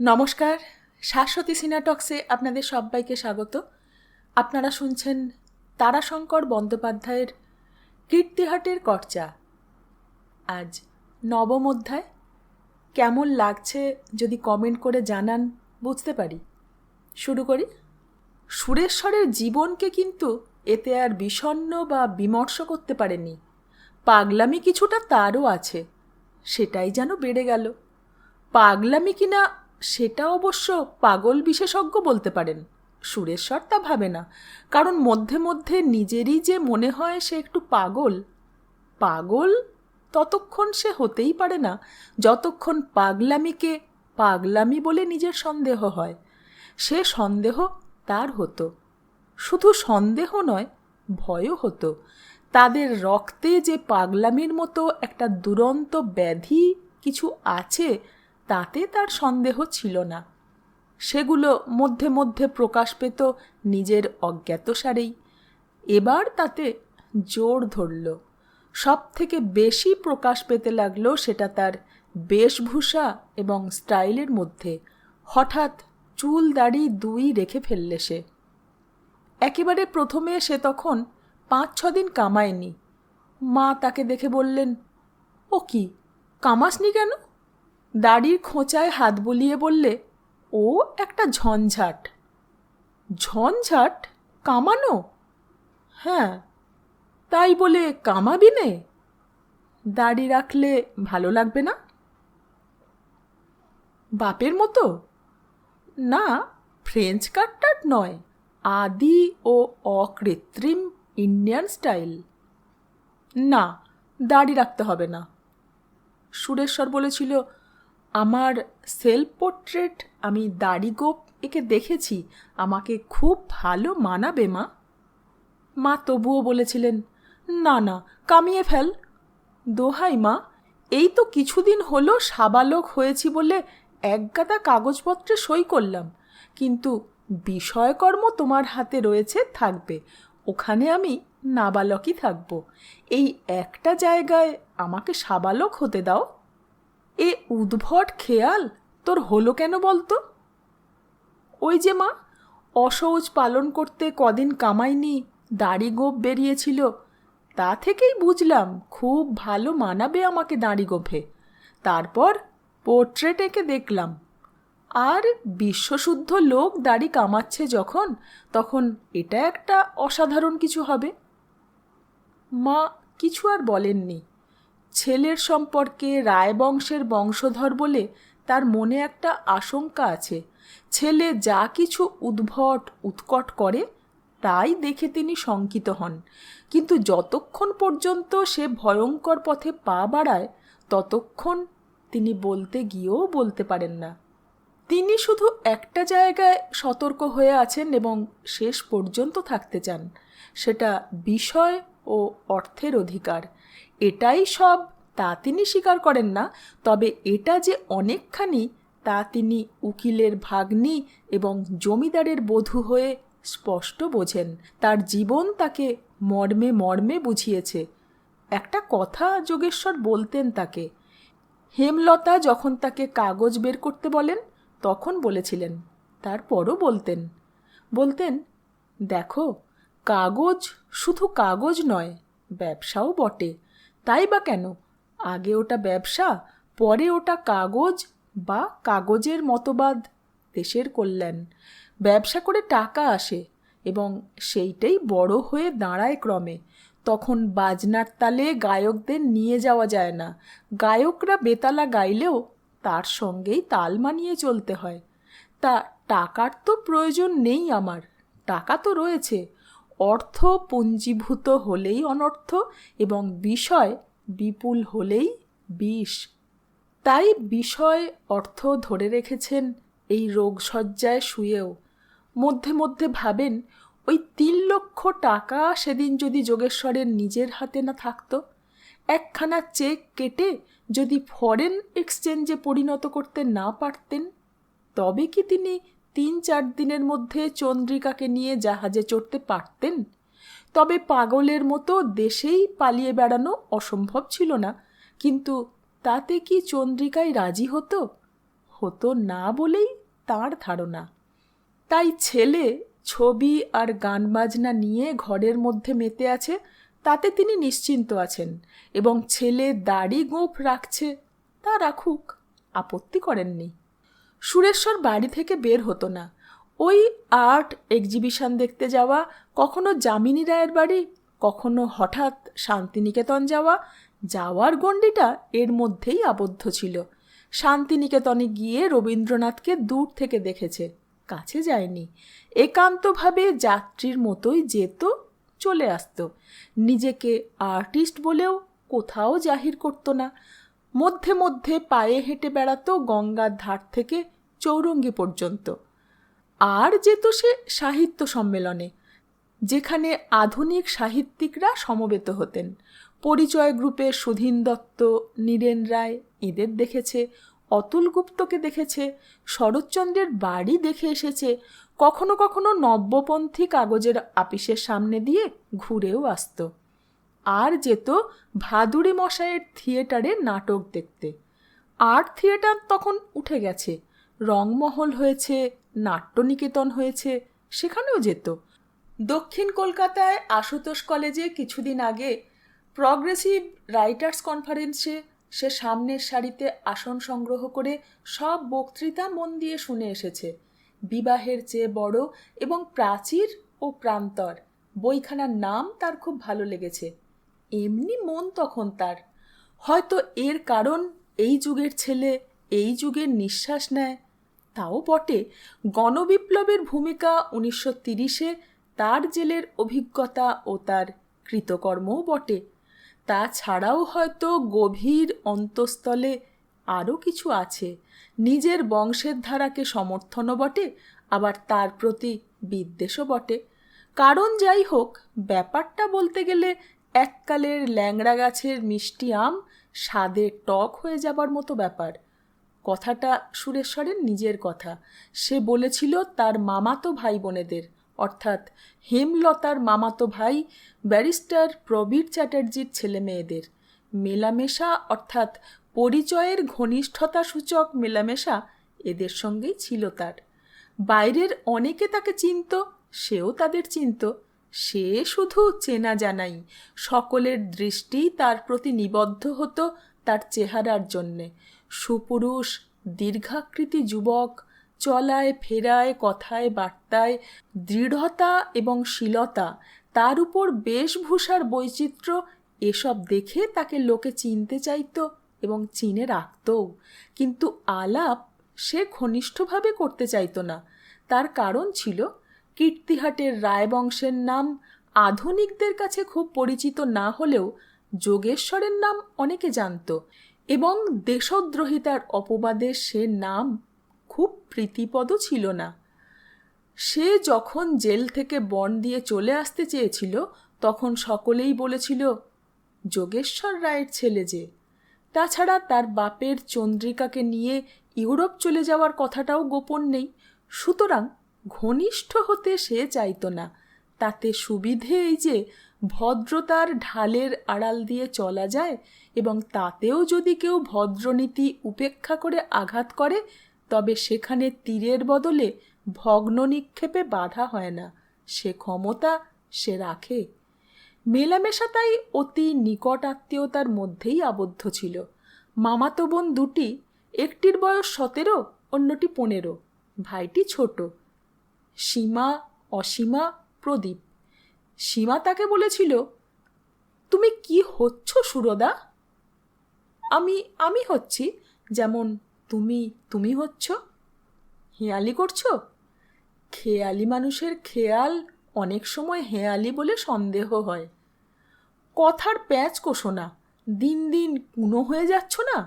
নমস্কার, শাশ্বতী সিনাটক্সে আপনাদের সবাইকে স্বাগত। আপনারা শুনছেন তারাশঙ্কর বন্দ্যোপাধ্যায়ের কীর্তিহাটের কর্চা। আজ নবম অধ্যায়। কেমন লাগছে যদি কমেন্ট করে জানান, বুঝতে পারি। শুরু করি। সুরেশ্বরের জীবনকে কিন্তু এতে আর বিষণ্ণ বা বিমর্ষ করতে পারেনি। পাগলামি কিছুটা তারও আছে, সেটাই যেন বেড়ে গেল। পাগলামি কিনা সেটা অবশ্য পাগল বিশেষজ্ঞ বলতে পারেন। সুরেশ্বর তা ভাবে না। কারণ মধ্যে মধ্যে নিজেরই যে মনে হয় সে একটু পাগল পাগল ততক্ষণ সে হতেই পারে না। যতক্ষণ পাগলামিকে পাগলামি বলে নিজের সন্দেহ হয়, সে সন্দেহ তার হতো। শুধু সন্দেহ নয়, ভয়ও হতো। তাদের রক্তে যে পাগলামির মতো একটা দুরন্ত ব্যাধি কিছু আছে তাতে তার সন্দেহ ছিল না। সেগুলো মধ্যে মধ্যে প্রকাশ পেত নিজের অজ্ঞাতসারেই এবার তাতে জোর ধরল। সব থেকে বেশি প্রকাশ পেতে লাগল সেটা তার বেশভূষা এবং স্টাইলের মধ্যে। হঠাৎ চুল দাড়ি দুই রেখে ফেললে সে। একেবারে প্রথমে সে তখন পাঁচ ছ দিন কামায়নি। মা তাকে দেখে বললেন, ও কি, কামাসনি কেন? দাড়ির খোঁচায় হাত বুলিয়ে বললে, ও একটা ঝঞ্ঝাট। ঝঞ্ঝাট? কামানো? হ্যাঁ। তাই বলে কামাবি নে? দাড়ি রাখলে ভালো লাগবে না? বাপের মতো? না, ফ্রেঞ্চ কাটটাট নয়, আদি ও অকৃত্রিম ইন্ডিয়ান স্টাইল। না, দাড়ি রাখতে হবে না। সুরেশ্বর বলেছিল আমার সেলফ পোর্ট্রেট আমি দাড়িগোপ একে দেখেছি, আমাকে খুব ভালো মানাবে মা। মা তবুও বলেছিলেন, না না, কামিয়ে ফেল। দোহাই মা, এই তো কিছুদিন হলো সাবালক হয়েছি বলে একগাদা কাগজপত্রে সই করলাম, কিন্তু বিষয়কর্ম তোমার হাতে রয়েছে, থাকবে। ওখানে আমি নাবালকই থাকব। এই একটা জায়গায় আমাকে সাবালক হতে দাও। এ উদ্ভট খেয়াল? তোর হলো কেন বলতো? ওই যে মা অসৌচ পালন করতে কদিন কামাইনি দাড়ি গোপ বেরিয়েছিল। তা থেকেই বুঝলাম খুব ভালো মানাবে আমাকে দাড়ি গোফে তারপর পোর্ট্রেট এঁকে দেখলাম। আর বিশ্বশুদ্ধ লোক দাড়ি কামাচ্ছে যখন, তখন এটা একটা অসাধারণ কিছু হবে। মা কিছু আর বলেননি। ছেলের সম্পর্কে রায়বংশের বংশধর বলে তার মনে একটা আশঙ্কা আছে। ছেলে যা কিছু উদ্ভট, উৎকট করে, তাই দেখে তিনি শঙ্কিত হন। কিন্তু যতক্ষণ পর্যন্ত সে ভয়ঙ্কর পথে পা বাড়ায়, ততক্ষণ তিনি বলতে গিয়েও বলতে পারেন না। তিনি শুধু একটা জায়গায় সতর্ক হয়ে আছেন এবং শেষ পর্যন্ত থাকতে চান। সেটা বিষয় ও অর্থের অধিকার। এটাই সব, তা তিনি স্বীকার করেন না। তবে এটা যে অনেকখানি, তা তিনি উকিলের ভাগ্নি এবং জমিদারের বধূ হয়ে স্পষ্ট বোঝেন। তার জীবন তাকে মর্মে মর্মে বুঝিয়েছে। একটা কথা যোগেশ্বর বলতেন তাকে, হেমলতা যখন তাকে কাগজ বের করতে বলেন, তখন বলেছিলেন, তারপরও বলতেন বলতেন, দেখো, কাগজ শুধু কাগজ নয়, ব্যবসাও বটে। তাই বা কেন? আগে ওটা ব্যবসা, পরে ওটা কাগজ বা কাগজের মতবাদ, দেশের কল্যাণ। ব্যবসা করে টাকা আসে এবং সেইটাই বড় হয়ে দাঁড়ায় ক্রমে। তখন বাজনার তালে গায়কদের নিয়ে যাওয়া যায় না। গায়করা বেতালা গাইলেও তার সঙ্গেই তাল মানিয়ে চলতে হয়। তা টাকার তো প্রয়োজন নেই আমার। টাকা তো রয়েছে। অর্থ পুঞ্জীভূত হলেই অনর্থ এবং বিষয় বিপুল হলেই বিষ। তাই বিষয় অর্থ ধরে রেখেছেন এই রোগসজ্জায় শুয়েও। মধ্যে মধ্যে ভাবেন, ওই তিন লক্ষ টাকা সেদিন যদি যোগেশ্বরের নিজের হাতে না থাকতো, একখানা চেক কেটে যদি ফরেন এক্সচেঞ্জে পরিণত করতে না পারতেন, তবে কি তিনি তিন চার দিনের মধ্যে চন্দ্রিকাকে নিয়ে জাহাজে চড়তে পারতেন? তবে পাগলের মতো দেশেই পালিয়ে বেড়ানো অসম্ভব ছিল না। কিন্তু তাতে কি চন্দ্রিকায় রাজি হতো? হতো না বলেই তার ধারণা। তাই ছেলে ছবি আর গান বাজনা নিয়ে ঘরের মধ্যে মেতে আছে, তাতে তিনি নিশ্চিন্ত আছেন এবং ছেলে দাড়ি গোঁফ রাখছে, তা রাখুক, আপত্তি করেননি। সুরেশ্বর বাড়ি থেকে বের হতো না। ওই আর্ট এক্সিবিশন দেখতে যাওয়া, কখনো যামিনী রায়ের বাড়ি, কখনো হঠাৎ শান্তিনিকেতন যাওয়া, যাওয়ার গণ্ডিটা এর মধ্যেই আবদ্ধ ছিল। শান্তিনিকেতনে গিয়ে রবীন্দ্রনাথকে দূর থেকে দেখেছে, কাছে যায়নি। একান্তভাবে যাত্রীর মতোই যেত, চলে আসতো। নিজেকে আর্টিস্ট বলেও কোথাও জাহির করতো না। মধ্যে মধ্যে পায়ে হেঁটে বেড়াতো গঙ্গার ধার থেকে চৌরঙ্গি পর্যন্ত। আর যেত সে সাহিত্য সম্মেলনে, যেখানে আধুনিক সাহিত্যিকরা সমবেত হতেন। পরিচয় গ্রুপের সুধীন দত্ত, নীরেন রায় এদের দেখেছে, অতুল গুপ্তকে দেখেছে, শরৎচন্দ্রের বাড়ি দেখে এসেছে, কখনো কখনো নব্যপন্থী কাগজের আপিসের সামনে দিয়ে ঘুরেও আসত। আর যেত ভাদুড়ি মশাইয়ের থিয়েটারে নাটক দেখতে। আর্ট থিয়েটার তখন উঠে গেছে রংমহল হয়েছে, নাট্যনিকেতন হয়েছে, সেখানেও যেত। দক্ষিণ কলকাতায় আশুতোষ কলেজে কিছুদিন আগে প্রগ্রেসিভ রাইটার্স কনফারেন্সে সে সামনের সারিতে আসন সংগ্রহ করে সব বক্তৃতা মন দিয়ে শুনে এসেছে। বিবাহের চেয়ে বড় এবং প্রাচীর ও প্রান্তর। বইখানার নাম তার খুব ভালো লেগেছে। এমনি মন তখন তার। হয়তো এর কারণ এই যুগের ছেলে, এই যুগের নিঃশ্বাস নেয়। তাও বটে। গণবিপ্লবের ভূমিকা উনিশশো তিরিশে তার জেলের অভিজ্ঞতা ও তার কৃতকর্মও বটে। তাছাড়াও হয়তো গভীর অন্তঃস্থলে আরও কিছু আছে। নিজের বংশের ধারাকে সমর্থনও বটে, আবার তার প্রতি বিদ্বেষও বটে। কারণ যাই হোক, ব্যাপারটা বলতে গেলে এককালের ল্যাংড়া গাছের মিষ্টি আম স্বাদে টক হয়ে যাবার মতো ব্যাপার। কথাটা সুরেশ্বরের নিজের কথা। সে বলেছিল, তার মামাতো ভাই বোনেদের। অর্থাৎ হেমলতার মামাতো ভাই ব্যারিস্টার প্রবীর চ্যাটার্জির ছেলে মেয়েদের। মেলামেশা, অর্থাৎ পরিচয়ের ঘনিষ্ঠতা সূচক মেলামেশা এদের সঙ্গেই ছিল তার। বাইরের অনেকে তাকে চিনত, সেও তাদের চিনত। সে শুধু চেনা জানাই, সকলের দৃষ্টি তার প্রতি নিবদ্ধ হতো তার চেহারার জন্যে। সুপুরুষ, দীর্ঘাকৃতি যুবক, চলায়, ফেরায়, কথায়, বার্তায়, দৃঢ়তা এবং শীলতা, তার উপর বেশভূষার বৈচিত্র্য, এসব দেখে তাকে লোকে চিনতে চাইত এবং চিনে রাখতও কিন্তু আলাপ সে ঘনিষ্ঠভাবে করতে চাইতো না। তার কারণ ছিল, কীর্তিহাটের রায়বংশের নাম আধুনিকদের কাছে খুব পরিচিত না হলেও যোগেশ্বরের নাম অনেকে জানত। এবং দেশদ্রোহিতার অপবাদে সে নাম খুব প্রীতিপদ ছিল না। সে যখন জেল থেকে বন দিয়ে চলে আসতে চেয়েছিল, তখন সকলেই বলেছিল, যোগেশ্বর রায়ের ছেলে যে। তাছাড়া তার বাপের চন্দ্রিকাকে নিয়ে ইউরোপ চলে যাওয়ার কথাটাও গোপন নেই। সুতরাং ঘনিষ্ঠ হতে সে চাইত না। তাতে সুবিধে এই যে ভদ্রতার ঢালের আড়াল দিয়ে চলা যায় এবং তাতেও যদি কেউ ভদ্রনীতি উপেক্ষা করে আঘাত করে, তবে সেখানে তীরের বদলে ভগ্ন নিক্ষেপে বাধা হয় না, সে ক্ষমতা সে রাখে। মেলামেশা তাই অতি নিকট আত্মীয়তার মধ্যেই আবদ্ধ ছিল। মামাতো বোন দুটি, একটির বয়স সতেরো, অন্যটি পনেরো। ভাইটি ছোট। সীমা, অসীমা প্রদীপ। সীমা তাকে বলেছিল, তুমি কি হচ্ছ সুরদা? আমি আমি হচ্ছি, যেমন তুমি তুমি হচ্ছ। হেয়ালি করছ? খেয়ালি মানুষের খেয়াল অনেক সময় হেয়ালি বলে সন্দেহ হয়। কথার প্যাঁচ কোষো না, দিন দিন কুনো হয়ে যাচ্ছ না?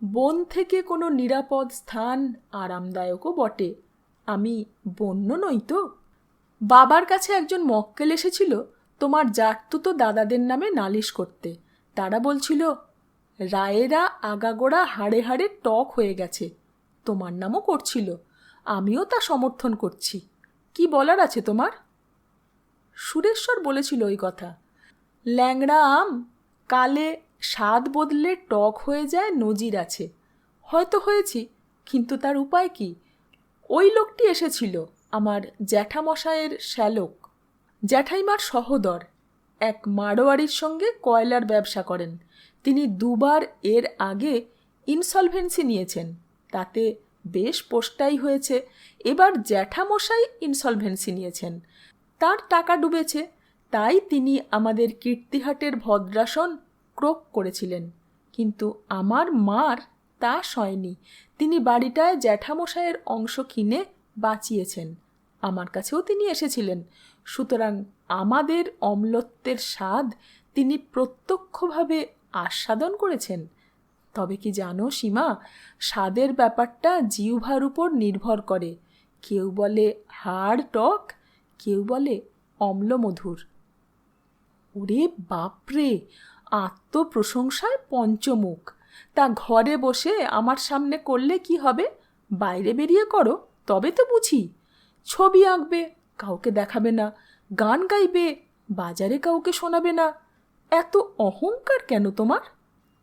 বন থেকে কোনো নিরাপদ স্থান আরামদায়কও বটে। আমি বন্য নই তো? বাবার কাছে একজন মক্কেল এসেছিল তোমার জাটতুতো দাদাদের নামে নালিশ করতে। তারা বলছিল, রায়েরা আগাগোড়া হাড়ে হাড়ে টক হয়ে গেছে। তোমার নামও করছিল। আমিও তা সমর্থন করছি। কি বলার আছে তোমার? সুরেশ্বর বলেছিল ওই কথা। ল্যাংড়া আম, কালে স্বাদ বদলে টক হয়ে যায় নজির আছে। হয়তো হয়েছি, কিন্তু তার উপায় কি? ওই লোকটি এসেছিল। আমার জ্যাঠামশায়ের শ্যালক, জ্যাঠাইমার সহোদর, এক মারোয়ারির সঙ্গে কয়লার ব্যবসা করেন। তিনি দুবার এর আগে ইনসলভেন্সি নিয়েছেন, তাতে বেশ পোস্টাই হয়েছে। এবার জ্যাঠামশাই ইনসলভেন্সি নিয়েছেন। তার টাকা ডুবেছে, তাই তিনি আমাদের কীর্তিহাটের ভদ্রাসন ক্রোক করেছিলেন। কিন্তু আমার মার তা সয়নি। তিনি বাড়িটায় জ্যাঠামশায়ের অংশ কিনে বাঁচিয়েছেন। আমার কাছেও তিনি এসেছিলেন। সুতরাং আমাদের অম্লত্বের স্বাদ তিনি প্রত্যক্ষভাবে আস্বাদন করেছেন। তবে কি জানো সীমা, স্বাদের ব্যাপারটা জিহ্বার উপর নির্ভর করে। কেউ বলে হাড় টক, কেউ বলে অম্লমধুর। ওরে বাপরে, আত্মপ্রশংসায় পঞ্চমুখ। তা ঘরে বসে আমার সামনে করলে কি হবে? বাইরে বেরিয়ে করো, তবে তো বুঝি। ছবি আঁকবে, কাউকে দেখাবে না, গান গাইবে, বাজারে কাউকে শোনাবে না। এত অহংকার কেন তোমার?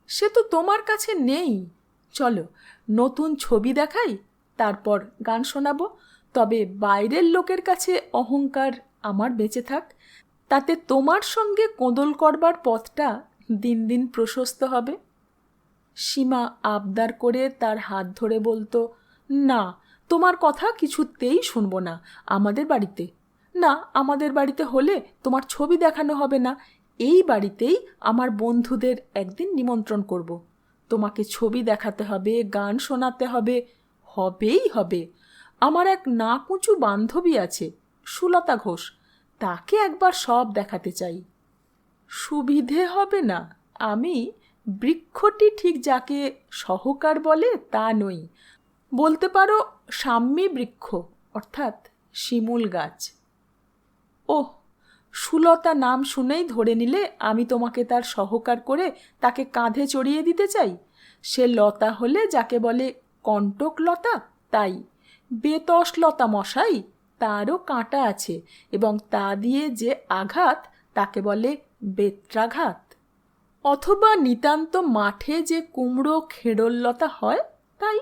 সে তো তোমার কাছে নেই। চলো, নতুন ছবি দেখাই, তারপর গান শোনাবো। তবে বাইরের লোকের কাছে অহংকার আমার বেঁচে থাক। তাতে তোমার সঙ্গে কোঁদল করবার পথটা দিন দিন প্রশস্ত হবে। সীমা আবদার করে তার হাত ধরে বলতো, না তোমার কথা কিছুতেই শুনব না, আমাদের বাড়িতে। না, আমাদের বাড়িতে হলে তোমার ছবি দেখানো হবে না, এই বাড়িতেই আমার বন্ধুদের একদিন নিমন্ত্রণ করব। তোমাকে ছবি দেখাতে হবে, গান শোনাতে হবে, হবেই হবে। আমার এক নাকুচু বান্ধবী আছে, সুলতা ঘোষ, তাকে একবার সব দেখাতে চাই। সুবিধে হবে না, আমি বৃক্ষটি ঠিক যাকে সহকার বলে তা নই বলতে পারো সাম্যী বৃক্ষ, অর্থাৎ শিমুল গাছ। ওহ, সুলতা নাম শুনেই ধরে নিলে আমি তোমাকে তার সহকার করে তাকে কাঁধে চড়িয়ে দিতে চাই। সে লতা হলে যাকে বলে কণ্টক লতা, তাই। বেতস লতা মশাই, তারও কাঁটা আছে এবং তা দিয়ে যে আঘাত, তাকে বলে বেত্রাঘাত। অথবা নিতান্ত মাঠে যে কুমড়ো খেড়োল্লতা হয়, তাই।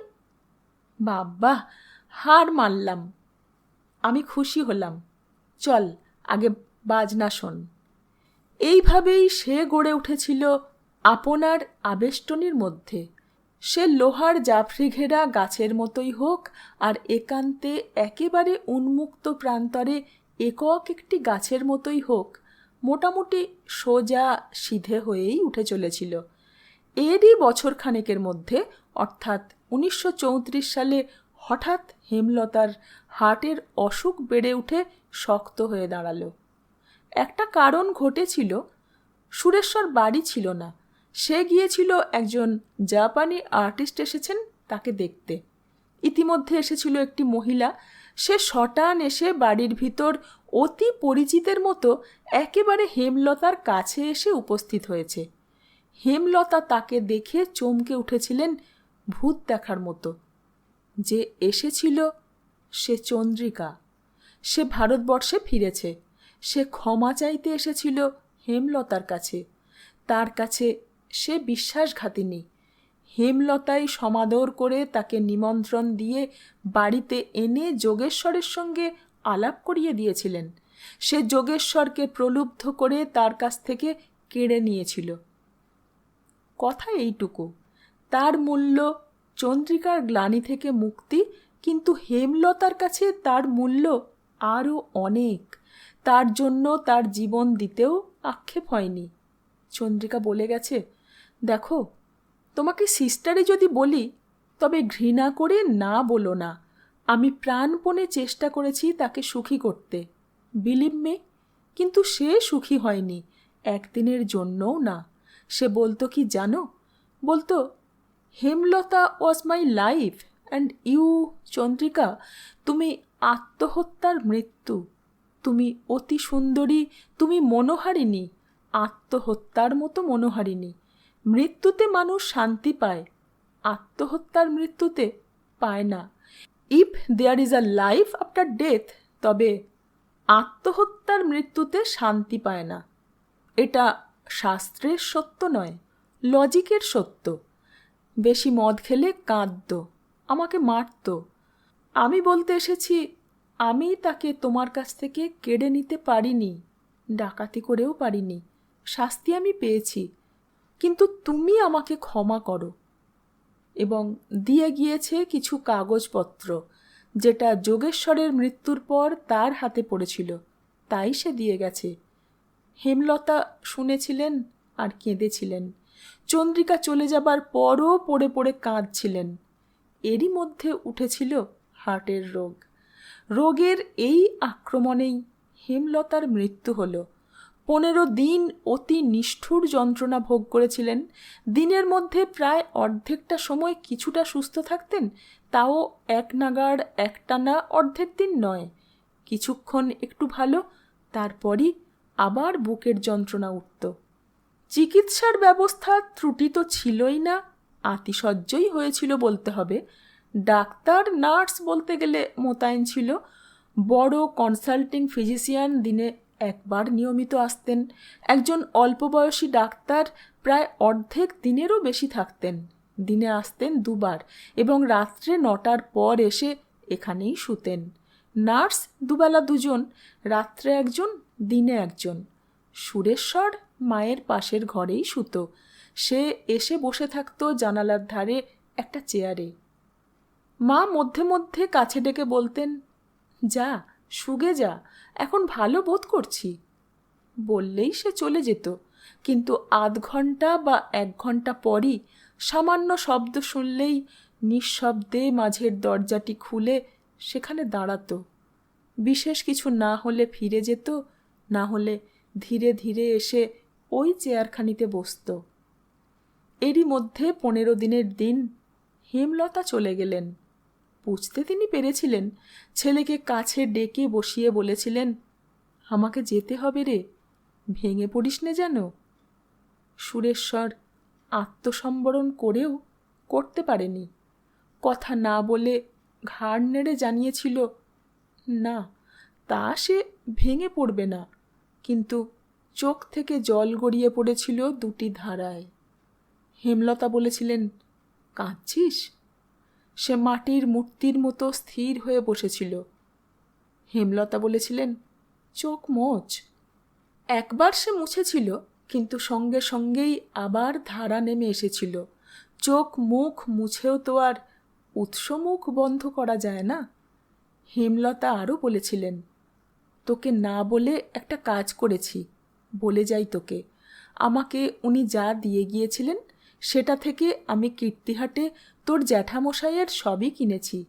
বাবা, হার মানলাম। আমি খুশি হলাম। চল, আগে বাজনা শোন। এইভাবেই সে গড়ে উঠেছিল আপনার আবেষ্টনীর মধ্যে। সে লোহার জাফরি ঘেরা গাছের মতোই হোক, আর একান্তে একেবারে উন্মুক্ত প্রান্তরে একক একটি গাছের মতোই হোক, মোটামুটি সোজা সিধে হয়েই উঠে চলেছিল। এরই বছর খানেকের মধ্যে, অর্থাৎ উনিশশো চৌত্রিশ সালে হঠাৎ হেমলতার হার্টের অসুখ বেড়ে উঠে শক্ত হয়ে দাঁড়াল। একটা কারণ ঘটেছিল, সুরেশ্বর বাড়ি ছিল না। সে গিয়েছিল একজন জাপানি আর্টিস্ট এসেছেন তাকে দেখতে। ইতিমধ্যে এসেছিল একটি মহিলা। সে শটান এসে বাড়ির ভিতর অতি পরিচিতের মতো একেবারে হেমলতার কাছে এসে উপস্থিত হয়েছে। হেমলতা তাকে দেখে চমকে উঠেছিলেন ভূত দেখার মতো। যে এসেছিল, সে চন্দ্রিকা। সে ভারতবর্ষে ফিরেছে। সে ক্ষমা চাইতে এসেছিল হেমলতার কাছে। তার কাছে সে বিশ্বাসঘাতিনী। হেমলতাই সমাদর করে তাকে নিমন্ত্রণ দিয়ে বাড়িতে এনে যোগেশ্বরের সঙ্গে আলাপ করিয়ে দিয়েছিলেন। সে যোগেশ্বরকে প্রলুব্ধ করে তার কাছ থেকে কেড়ে নিয়েছিল। কথা এইটুকু। তার মূল্য চন্দ্রিকার গ্লানি থেকে মুক্তি, কিন্তু হেমলতার কাছে তার মূল্য আরও অনেক। তার জন্য তার জীবন দিতেও আক্ষেপ হয়নি। চন্দ্রিকা বলে গেছে, দেখো, তোমাকে সিস্টারে যদি বলি, তবে ঘৃণা করে না বলো না। আমি প্রাণপণে চেষ্টা করেছি তাকে সুখী করতে। বিলিভ মে, কিন্তু সে সুখী হয়নি, একদিনের জন্যও না। সে বলতো কি জানো? বলতো Hemlata was my life and you Chandrika, তুমি আত্মহত্যার মৃত্যু। তুমি অতি সুন্দরী, তুমি মনোহারিণী। আত্মহত্যার মতো মনোহারিণী। মৃত্যুতে মানুষ শান্তি পায়। আত্মহত্যার মৃত্যুতে পায় না। If there is a life after death তবে আত্মহত্যার মৃত্যুতে শান্তি পায় না। এটা শাস্ত্রের সত্য নয় লজিকের সত্য। বেশি মদ খেলে কাঁদত, আমাকে মারত। আমি বলতে এসেছি, আমি তাকে তোমার কাছ থেকে কেড়ে নিতে পারিনি, ডাকাতি করেও পারিনি, শাস্তি আমি পেয়েছি, কিন্তু তুমি আমাকে ক্ষমা করো। এবং দিয়ে গিয়েছে কিছু কাগজপত্র, যেটা যোগেশ্বরের মৃত্যুর পর তার হাতে পড়েছিল। তাই সে দিয়ে গেছে। হেমলতা শুনেছিলেন আর কেঁদেছিলেন। চন্দ্রিকা চলে যাবার পরও পড়ে পড়ে কাঁদছিলেন। এরই মধ্যে উঠেছিল হার্টের রোগ। রোগের এই আক্রমণেই হেমলতার মৃত্যু হলো। পনেরো দিন অতি নিষ্ঠুর যন্ত্রণা ভোগ করেছিলেন। দিনের মধ্যে প্রায় অর্ধেকটা সময় কিছুটা সুস্থ থাকতেন, তাও এক নাগাড় একটানা অর্ধেক দিন নয়। কিছুক্ষণ একটু ভালো, তারপরই আবার বুকের যন্ত্রণা উঠত। চিকিৎসার ব্যবস্থা ত্রুটি তো ছিলই না, আতিশয্যই হয়েছিল বলতে হবে। ডাক্তার, নার্স বলতে গেলে মোতায়েন ছিল। বড় কনসাল্টিং ফিজিশিয়ান দিনে একবার নিয়মিত আসতেন। একজন অল্প বয়সী ডাক্তার প্রায় অর্ধেক দিনেরও বেশি থাকতেন। দিনে আসতেন দুবার এবং রাত্রে নটার পর এসে এখানেই শুতেন। নার্স দুবেলা দুজন, রাত্রে একজন, দিনে একজন। সুরেশ্বর মায়ের পাশের ঘরেই শুতো। সে এসে বসে থাকতো জানালার ধারে একটা চেয়ারে। মা মধ্যে মধ্যে কাছে ডেকে বলতেন, যা সুগে যা, এখন ভালো বোধ করছি। বললেই সে চলে যেত, কিন্তু আধ ঘণ্টা বা এক ঘণ্টা পরই সামান্য শব্দ শুনলেই নিঃশব্দে মাঝের দরজাটি খুলে সেখানে দাঁড়াতো। বিশেষ কিছু না হলে ফিরে যেত, না হলে ধীরে ধীরে এসে ওই চেয়ারখানিতে বসত। এরই মধ্যে পনেরো দিনের দিন হেমলতা চলে গেলেন। বুঝতে তিনি পেরেছিলেন, ছেলেকে কাছে ডেকে বসিয়ে বলেছিলেন, আমাকে যেতে হবে রে, ভেঙে পড়িস নে যেন। সুরেশ্বর আত্মসম্বরণ করেও করতে পারেনি। কথা না বলে ঘাড় নেড়ে জানিয়েছিল, না, তা সে ভেঙে পড়বে না। কিন্তু চোখ থেকে জল গড়িয়ে পড়েছিল দুটি ধারায়। হেমলতা বলেছিলেন, কাঁদছিস? সে মাটির মূর্তির মতো স্থির হয়ে বসেছিল। হেমলতা বলেছিলেন, চোখ মোচ। একবার সে মুছেছিল, কিন্তু সঙ্গে সঙ্গেই আবার ধারা নেমে এসেছিল। চোখ মুখ মুছেও তো আর উৎসমুখ বন্ধ করা যায় না। হেমলতা আরও বলেছিলেন, তোকে না বলে একটা কাজ করেছি। বলে যাই তোকে। আমাকে উনি যা দিয়ে গিয়েছিলেন, সেটা থেকে আমি কীর্তিহাটে তোর জ্যাঠামশাইয়ের সবই কিনেছি।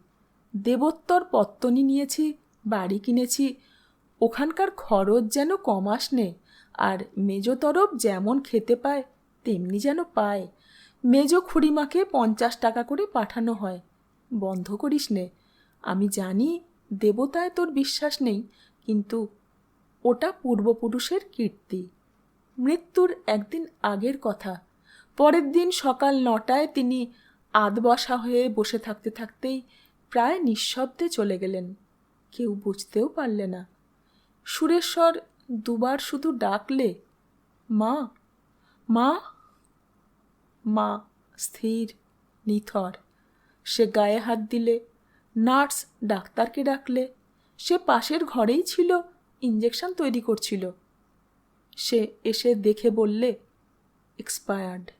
দেবোত্তর পত্তনি নিয়েছি, বাড়ি কিনেছি। ওখানকার খরচ যেন কমাস নে আর মেজ তরফ যেমন খেতে পায়, তেমনি যেন পায়। মেজ খুড়িমাকে পঞ্চাশ টাকা করে পাঠানো হয়। বন্ধ করিস নে। আমি জানি দেবতায় তোর বিশ্বাস নেই, কিন্তু ওটা পূর্বপুরুষের কীর্তি। মৃত্যুর একদিন আগের কথা। পরের দিন সকাল নটায় তিনি আধবসা হয়ে বসে থাকতে থাকতেই প্রায় নিঃশব্দে চলে গেলেন। কেউ বুঝতেও পারলে না। সুরেশ্বর দুবার শুধু ডাকলে, মা মা মা, স্থির, নিথর। সে গায়ে হাত দিলে, নার্স ডাক্তারকে ডাকলে, সে পাশের ঘরেই ছিল। ইঞ্জেকশন তৈরি করছিল। সে এসে দেখে বললে এক্সপায়ার্ড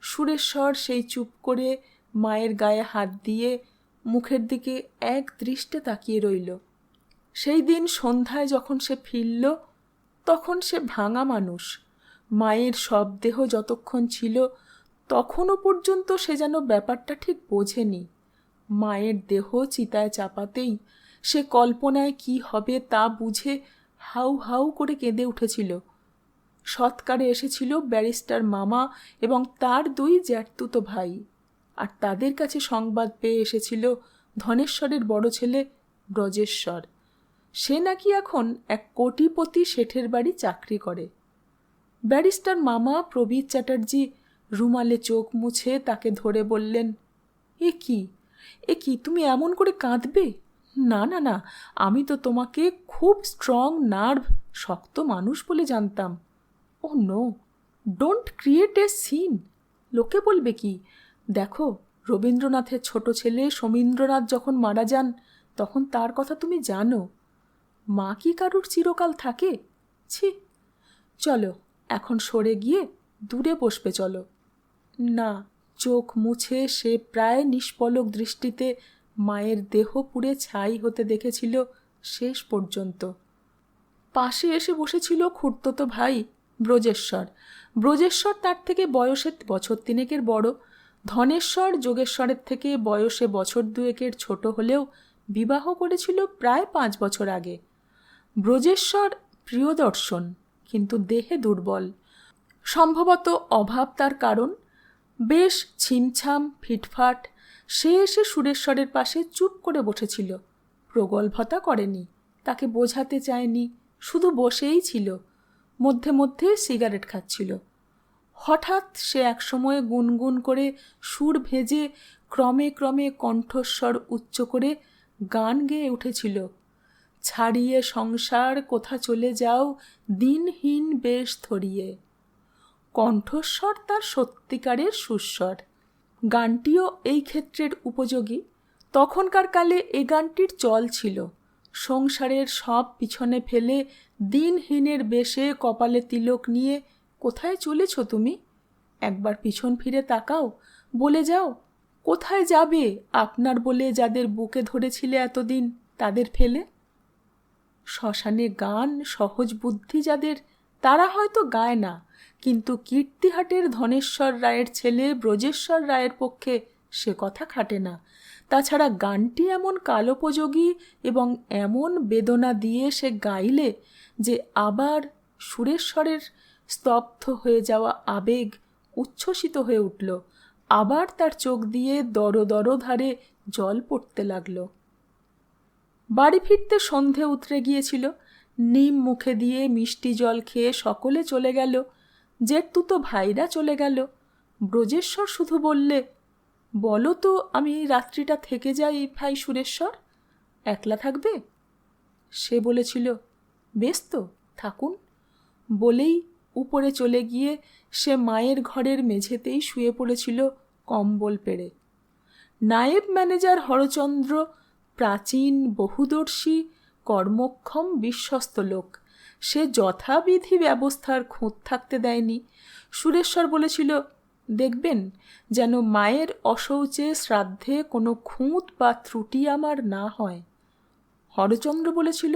সুরেশ্বর সেই চুপ করে মায়ের গায়ে হাত দিয়ে মুখের দিকে এক দৃষ্টে তাকিয়ে রইল। সেই দিন সন্ধ্যায় যখন সে ফিরল, তখন সে ভাঙা মানুষ। মায়ের সব দেহ যতক্ষণ ছিল, তখনও পর্যন্ত সে যেন ব্যাপারটা ঠিক বোঝেনি। মায়ের দেহ চিতায় চাপাতেই সে কল্পনায় কি হবে তা বুঝে হাউ হাউ করে কেঁদে উঠেছিল। সৎকারে এসেছিল ব্যারিস্টার মামা এবং তার দুই জ্যাঠতুতো ভাই। আর তাদের কাছে সংবাদ পেয়ে এসেছিল ধনেশ্বরের বড় ছেলে ব্রজেশ্বর। সে নাকি এখন এক কোটিপতি শেঠের বাড়ি চাকরি করে। ব্যারিস্টার মামা প্রবীর চ্যাটার্জি রুমালে চোখ মুছে তাকে ধরে বললেন, এ কি? এ কি, তুমি এমন করে কাঁদবে? না না না, আমি তো তোমাকে খুব স্ট্রং নার্ভ শক্ত মানুষ বলে জানতাম। ও no don't create a scene লোকে বলবে কি? দেখো, রবীন্দ্রনাথের ছোট ছেলে সমীন্দ্রনাথ যখন মারা যান, তখন তার কথা তুমি জানো। মা কি কারুর চিরকাল থাকে? ছি। চলো, এখন সরে গিয়ে দূরে বসবে, চলো। না, চোখ মুছে সে প্রায় নিষ্পলক দৃষ্টিতে মায়ের দেহ পুড়ে ছাই হতে দেখেছিল শেষ পর্যন্ত। পাশে এসে বসেছিল খুড়তো ভাই ব্রজেশ্বর। ব্রজেশ্বর তার থেকে বয়সে বছর তিনেকের বড়। ধনেশ্বর যোগেশ্বরের থেকে বয়সে বছর দুয়েকের ছোট হলেও বিবাহ করেছিল প্রায় পাঁচ বছর আগে। ব্রজেশ্বর প্রিয়দর্শন, কিন্তু দেহে দুর্বল। সম্ভবত অভাব তার কারণ। বেশ ছিমছাম, ফিটফাট সে এসে সুরেশ্বরের পাশে চুপ করে বসেছিল। প্রগল্ভতা করেনি, তাকে বোঝাতে চায়নি, শুধু বসেই ছিল, মধ্যে মধ্যে সিগারেট খাচ্ছিল। হঠাৎ সে একসময় গুনগুন করে সুর ভেজে ক্রমে ক্রমে কণ্ঠস্বর উচ্চ করে গান গেয়ে উঠেছিল। ছাড়িয়ে সংসার, কোথা চলে যাও, দিনহীন বেশ ধরিয়ে। কণ্ঠস্বর তার সত্যিকারের সুস্বর গানটিও এই ক্ষেত্রের উপযোগী। তখনকার কালে এ গানটির চল ছিল। সংসারের সব পিছনে ফেলে দিনহীনের বেশে কপালে তিলক নিয়ে কোথায় চলেছ তুমি? একবার পিছন ফিরে তাকাও, বলে যাও, কোথায় যাবে আপনার বলে যাদের বুকে ধরেছিলে এতদিন তাদের ফেলে? শ্মশানে গান সহজ বুদ্ধি যাদের, তারা হয়তো গায় না। কিন্তু কীর্তিহাটের ধনেশ্বর রায়ের ছেলে ব্রজেশ্বর রায়ের পক্ষে সে কথা খাটে না। তাছাড়া গানটি এমন কালোপযোগী এবং এমন বেদনা দিয়ে সে গাইলে যে আবার সুরেশ্বরের স্তব্ধ হয়ে যাওয়া আবেগ উচ্ছ্বসিত হয়ে উঠল। আবার তার চোখ দিয়ে দর দর ধারে জল পড়তে লাগল। বাড়ি ফিরতে সন্ধে উতরে গিয়েছিল। নিম মুখে দিয়ে মিষ্টি জল খেয়ে সকলে চলে গেল। জেঠতুতো ভাইরা চলে গেল। ব্রজেশ্বর শুধু বললে, বলো তো, আমি এই রাত্রিটা থেকে যাই ভাই সুরেশ্বর? একলা থাকবে? সে বলেছিল, বেশ তো, থাকুন। বলেই উপরে চলে গিয়ে সে মায়ের ঘরের মেঝেতেই শুয়ে পড়েছিল কম্বল পেড়ে। নায়েব ম্যানেজার হরচন্দ্র প্রাচীন, বহুদর্শী, কর্মক্ষম, বিশ্বস্ত লোক। সে যথাবিধি ব্যবস্থার খুঁত থাকতে দেয়নি। সুরেশ্বর বলেছিল, দেখবেন যেন মায়ের অশৌচে শ্রাদ্ধে কোনো খুঁত বা ত্রুটি আমার না হয়। হরচন্দ্র বলেছিল,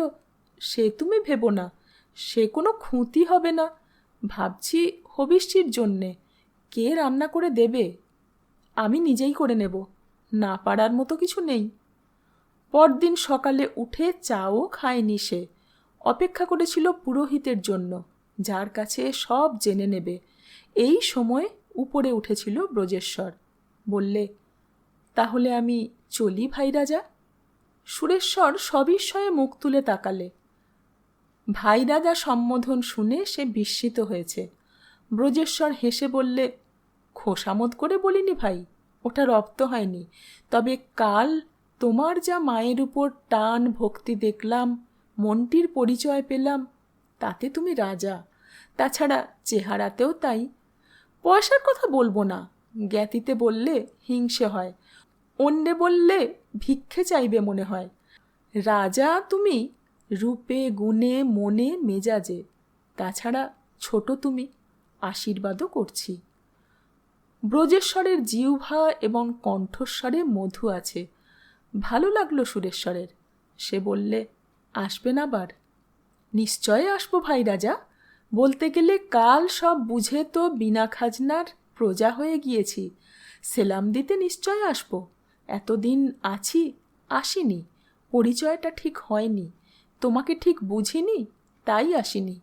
সে তুমি ভেবো না, সে কোনো খুঁতি হবে না। ভাবছি হবিষ্যির জন্যে, কে রান্না করে দেবে? আমি নিজেই করে নেব, না পারার মতো কিছু নেই। পরদিন সকালে উঠে চাও খায়নি সে। অপেক্ষা করেছিল পুরোহিতের জন্য, যার কাছে সব জেনে নেবে। এই সময় উপরে উঠেছিল ব্রজেশ্বর। বললে, তাহলে আমি চলি ভাই রাজা? সুরেশ্বর সবিস্ময়ে মুখ তুলে তাকালে। ভাই রাজা সম্বোধন শুনে সে বিস্মিত হয়েছে। ব্রজেশ্বর হেসে বললে খোসামত করে বলিনি ভাই, ওটা রপ্ত হয়নি। তবে কাল তোমার যা মায়ের উপর টান ভক্তি দেখলাম মনটির পরিচয় পেলাম। তাতে তুমি রাজা। তাছাড়া চেহারাতেও তাই। পয়সার কথা বলব না। জ্ঞাতিতে বললে হিংসে হয়। অন্যে বললে ভিক্ষে চাইবে মনে হয়। রাজা তুমি রূপে, গুণে, মনে, মেজাজে। তাছাড়া ছোট তুমি। আশীর্বাদও করছি। ব্রজেশ্বরের জিহ্বা এবং কণ্ঠস্বরে মধু আছে। ভালো লাগল সুরেশ্বরের। সে বললে আসবেন আবার? নিশ্চয় আসব ভাই রাজা। বলতে গেলে কাল সব বুঝে তো বিনা খাজনার প্রজা হয়ে গিয়েছি। সেলাম দিতে নিশ্চয় আসব। এতদিন আছি, আসিনি। পরিচয়টা ঠিক হয়নি। তোমাকে ঠিক বুঝিনি, তাই আসিনি।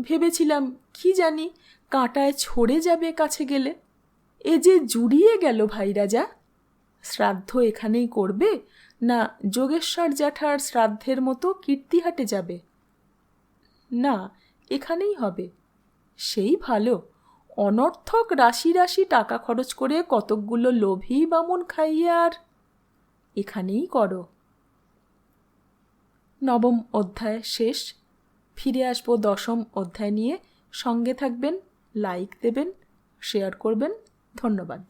ভেবেছিলাম, কি জানি, কাঁটায় ছড়ে যাবে কাছে গেলে। এ যে জুড়িয়ে গেল ভাই রাজা। শ্রাদ্ধ এখানেই করবে না, যোগেশ্বর জ্যাঠার শ্রাদ্ধের মতো কীর্তিহাটে যাবে। না, এখানেই হবে। সেই ভালো। অনর্থক রাশি রাশি টাকা খরচ করে কতকগুলো লোভী বামুন খাইয়ে আর এখানেই করো। নবম অধ্যায় শেষ। ফিরে আসব দশম অধ্যায় নিয়ে। সঙ্গে থাকবেন লাইক দেবেন শেয়ার করবেন। ধন্যবাদ।